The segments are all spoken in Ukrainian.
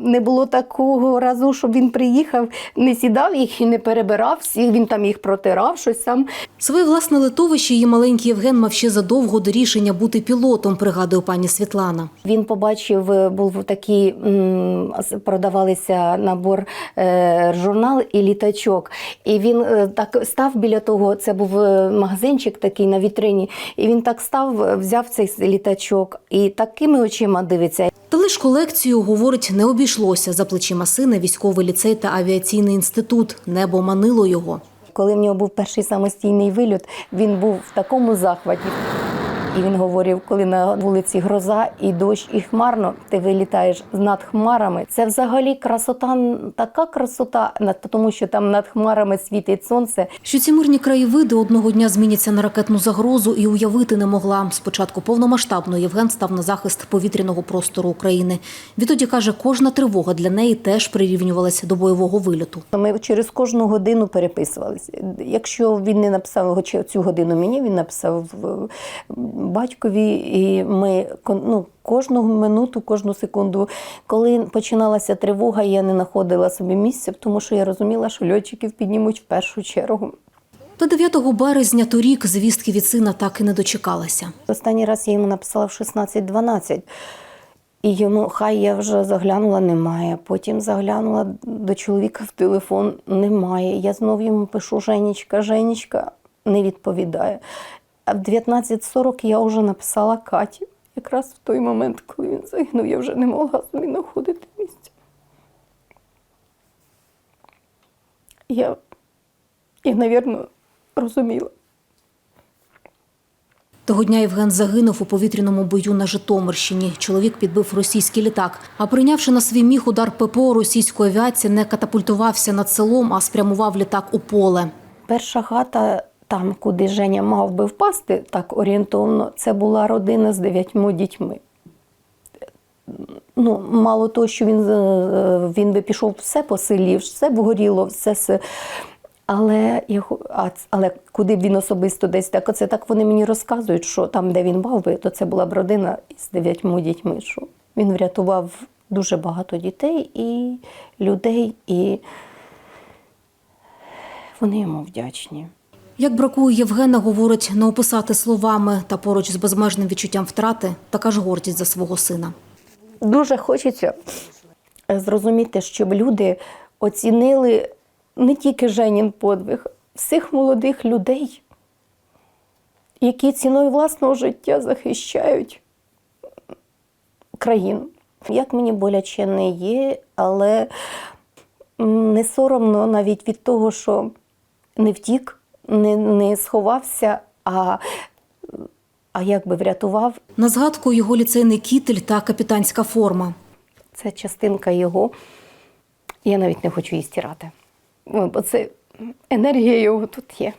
Не було такого разу, щоб він приїхав, не сідав їх і не перебирав всіх, він там їх протирав, щось сам. Своє власне литовище її маленький Євген мав ще задовго до рішення бути пілотом, пригадує пані Світлана. Він побачив, е, був такий, продавалися набор е, журнал і літачок. І він е, так став біля того, це був магазинчик такий на вітрині, і він так став, взяв цей літачок і такими очима дивиться. Та лиш колекцію, говорить, не обійшлося. За плечима сина військовий ліцей та авіаційний інститут. Небо манило його. Коли в нього був перший самостійний вильот, він був в такому захваті. І він говорив, коли на вулиці гроза і дощ, і хмарно, ти вилітаєш над хмарами. Це взагалі красота, така красота, тому що там над хмарами світить сонце. Що ці мирні краєвиди одного дня зміняться на ракетну загрозу і уявити не могла. Спочатку повномасштабно Євген став на захист повітряного простору України. Відтоді каже, кожна тривога для неї теж прирівнювалася до бойового вильоту. Ми через кожну годину переписувалися. Якщо він не написав цю годину мені, він написав е, батькові, і ми ну, кожну минуту, кожну секунду. Коли починалася тривога, я не знаходила собі місця, тому що я розуміла, що льотчиків піднімуть в першу чергу. Та 9 березня торік звістки від сина так і не дочекалася. Останній раз я йому написала в 16-12. І йому хай я вже заглянула, немає. Потім заглянула до чоловіка в телефон, немає. Я знов йому пишу Женечка, Женечка не відповідає. А в 19.40 я вже написала Каті. Якраз в той момент, коли він загинув, я вже не могла собі знаходити місця. Я, я, навірно, розуміла. Того дня Євген загинув у повітряному бою на Житомирщині. Чоловік підбив російський літак. А прийнявши на свій міг удар ППО російської авіації, не катапультувався над селом, а спрямував літак у поле. Перша хата, там, куди Женя мав би впасти, так орієнтовно, це була родина з дев'ятьма дітьми. Ну, мало того, що він, е, він би пішов все по селі, все б горіло, все. все. Але, але куди б він особисто десь так, оце так вони мені розказують, що там, де він мав би, то це була б родина з дев'ятьма дітьми. Що він врятував дуже багато дітей і людей, і вони йому вдячні. Як бракує Євгена, говорить, не описати словами та поруч з безмежним відчуттям втрати, така ж гордість за свого сина. Дуже хочеться е, зрозуміти, щоб люди оцінили не тільки Женін подвиг, всіх молодих людей, які ціною власного життя захищають країну. Як мені боляче не є, але не соромно навіть від того, що не втік, не, не сховався, а, а якби врятував На згадку його ліцейний кітель та капітанська форма. Це частинка його. Я навіть не хочу її стирати. Бо це енергія його тут є.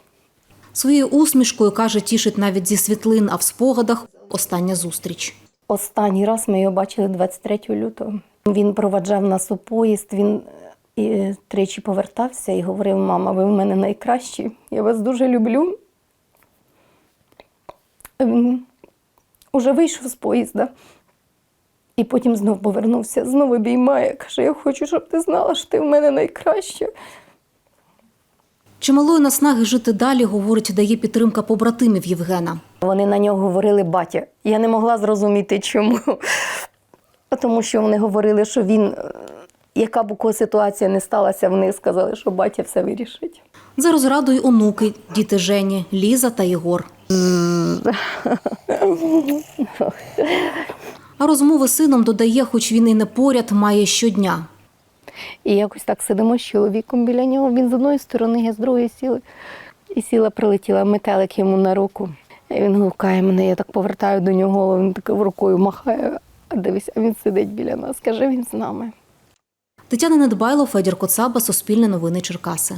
Своєю усмішкою каже, тішить навіть зі світлин, а в спогадах остання зустріч. Останній раз ми його бачили 23 лютого. Він проваджав нас у поїзд, він е, тричі повертався і говорив: мама, ви в мене найкращі, я вас дуже люблю. Він уже вийшов з поїзда. І потім знов повернувся, знову обіймає. Каже: Я хочу, щоб ти знала, що ти в мене найкраща. Чималої наснаги жити далі, говорить, дає підтримка побратимів Євгена. Вони на нього говорили батя. Я не могла зрозуміти, чому. Тому що вони говорили, що він, е, яка б у кого ситуація не сталася, вони сказали, що батя все вирішить. За розрадою онуки, діти Жені, Ліза та Єгор. А розмови з сином додає, хоч він і не поряд, має щодня. І якось так сидимо з чоловіком біля нього. Він з одної сторони, я з другої сіли. І сіла, прилетіла метелик йому на руку. І він гукає мене, я так повертаю до нього голову, він такою рукою махає. А дивись, а він сидить біля нас. Каже, він з нами. Тетяна Недбайло, Федір Коцаба, Суспільне новини Черкаси.